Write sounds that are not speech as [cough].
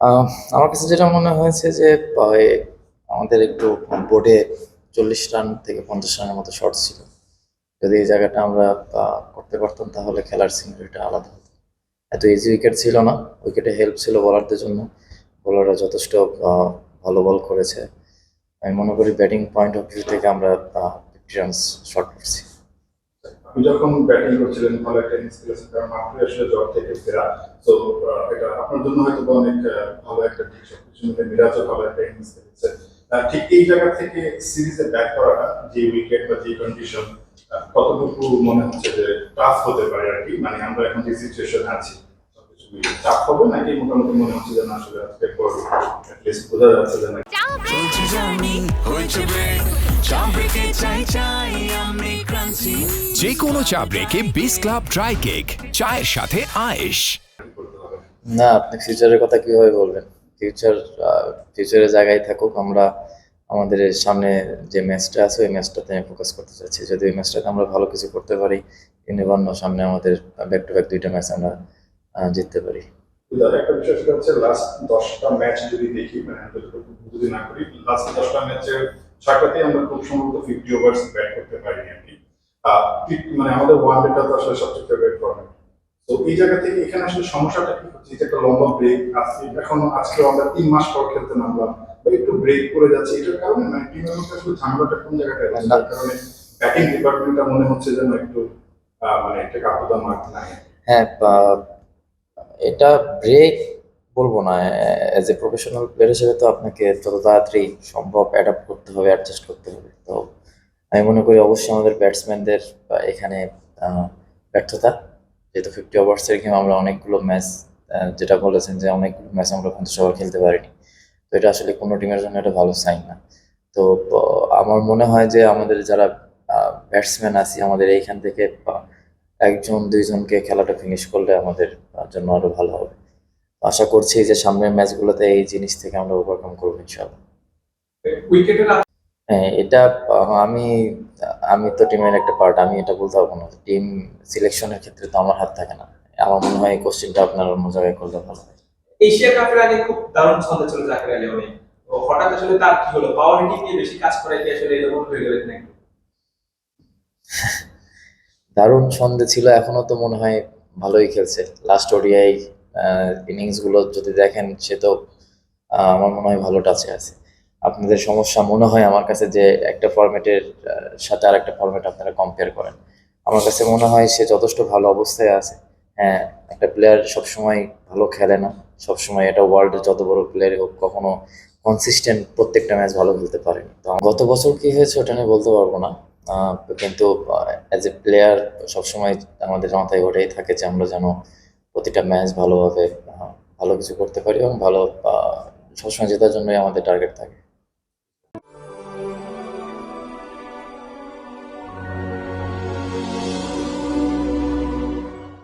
আমার কাছে যেটা মনে হয়েছে যে আমাদের একটু বোর্ডে চল্লিশ রান থেকে পঞ্চাশ রানের মতো শর্ট ছিল। যদি এই জায়গাটা আমরা করতে পারতাম, তাহলে খেলার সিনারিটা আলাদা হতো। এত ইজি উইকেট ছিল না। উইকেটে হেল্প ছিল বোলারদের জন্য। বোলাররা যথেষ্ট ভালো বল করেছে। আমি মনে করি ব্যাটিং পয়েন্ট অফ ভিউ থেকে আমরা ফিফটি রানস শর্ট করছি। যখন ব্যাটিং করছিলেন খেলেছেন কারণ আসলে জ্বর থেকে ফেরা। তো এটা আপনার জন্য হয়তো অনেক ভালো একটা মিলে ভালো একটা ইনিংস ঠিক এই জায়গা থেকে সিরিজে করাটা, যে উইকেট বা যে কন্ডিশন কতটুকু মনে হচ্ছে যে টাফ হতে পারে আর কি? মানে আমরা এখন যে সিচুয়েশন আছি টাফ হবে নাকি মোটামুটি মনে হচ্ছে যে না, আসলে আজকে অ্যাটলিস্ট বোঝা যাচ্ছে যে না। যে কোনো চা ব্রেকে বিস ক্লাব ড্রাই কেক চায়ের সাথে আয়েশ। না আপনি ফিউচারের কথা কীভাবে বলবেন? ফিউচার ফিউচারের জায়গায় থাকুক আমরা আমাদের সামনে যে ম্যাচটা আছে ওই ম্যাচটাতে আমি ফোকাস করতে চাচ্ছি। যদি ওই ম্যাচটাতে আমরা ভালো কিছু করতে পারি ইউনিভার্ন সামনে আমাদের ব্যাক টু ব্যাক দুইটা ম্যাচ আমরা জিততে পারি। একটা বিষয় সেটা হচ্ছে লাস্ট দশটা ম্যাচ যদি দেখি মানে যদি না করি লাস্ট দশটা ম্যাচের ছয়টাতেই আমরা খুব সম্ভবত ফিফটি ওভার্স ব্যাট করতে পারি আর কি আহ, fifty মানে আমাদের ওয়ান ডেটা তো আসলে সবচেয়ে ফেভারিট ফর্মেট তো এই জায়গা থেকে এখানে আসলে সমস্যাটা কি হচ্ছে? যে একটা লম্বা ব্রেক আজকে এখন আজকে আমরা তিন মাস পর খেলতে নামলাম। বা একটু ব্রেক করে যাচ্ছে এটার কারণে মানে টিমের মধ্যে আসলে ঝামেলাটা কোন জায়গাটায় যার কারণে ব্যাটিং ডিপার্টমেন্টটা মনে হচ্ছে যেন একটু মানে একটা কাপুদা মার্ক নাই। হ্যাঁ এটা ব্রেক বলব না। অ্যাজ এ প্রফেশনাল প্লেয়ার হিসেবে তো আপনাকে যত তাড়াতাড়ি সম্ভব অ্যাডাপ্ট করতে হবে অ্যাডজাস্ট করতে আমি মনে করি অবশ্যই আমাদের ব্যাটসম্যানদের এখানে ব্যর্থতা। যেহেতু ফিফটি ওভার্সের গেম আমরা অনেকগুলো ম্যাচ যেটা বলেছেন যে অনেকগুলো ম্যাচ আমরা পঞ্চাশ ওভার খেলতে পারিনি। তো এটা আসলে কোনো টিমের জন্য এটা ভালো সাইন না। তো আমার মনে হয় যে আমাদের যারা ব্যাটসম্যান আছি, আমাদের এইখান থেকে একজন, দুইজনকে খেলাটা ফিনিশ করলে আমাদের জন্য আরও ভালো হবে। আশা করছি যে সামনের ম্যাচগুলোতে এই জিনিস থেকে আমরা ওভারকাম করব উইকেটের হ্যাঁ এটা আমি আমি তো টিমের একটা পার্ট আমি এটা বলতে পারব না। টিম সিলেকশনের ক্ষেত্রে তো আমার হাত থাকে না। আমার মনে হয় এই কোশ্চেনটা আপনার অন্য জায়গায় করলে ভালো হয়। এশিয়া কাপের আগে খুব দারুণ ছন্দে ছিল জাকির আলী অনেক হঠাৎ আসলে তার কি হলো? পাওয়ার হিটিং দিয়ে বেশি কাজ করাইতে আসলে এরকম হয়ে গেলেন নাকি? [laughs] দারুণ ছন্দে ছিল এখনও তো মনে হয় ভালোই খেলছে। লাস্ট ওডিআই ইনিংসগুলো যদি দেখেন সে তো আমার মনে হয় ভালো টাচে আছে। আপনাদের সমস্যা মনে হয় আমার কাছে যে একটা ফরম্যাটের সাথে আর একটা ফরম্যাট আপনারা কম্পেয়ার করেন। আমার কাছে মনে হয় সে যথেষ্ট ভালো অবস্থায় আছে। হ্যাঁ একটা প্লেয়ার সবসময় ভালো খেলে না। সবসময় এটা ওয়ার্ল্ডের যত বড় প্লেয়ারই হোক, কখনো কনসিস্টেন্ট প্রত্যেকটা ম্যাচ ভালো খেলতে পারেনি। তো গত বছর কি হয়েছে ওটা নিয়ে বলতে পারব না। কিন্তু অ্যাজ এ প্লেয়ার সবসময় আমাদের মাথায় ওটাই থাকে যে আমরা যেন প্রতিটা ম্যাচ ভালোভাবে ভালো কিছু করতে পারি এবং ভালো সবসময় জেতার জন্যই আমাদের টার্গেট থাকে।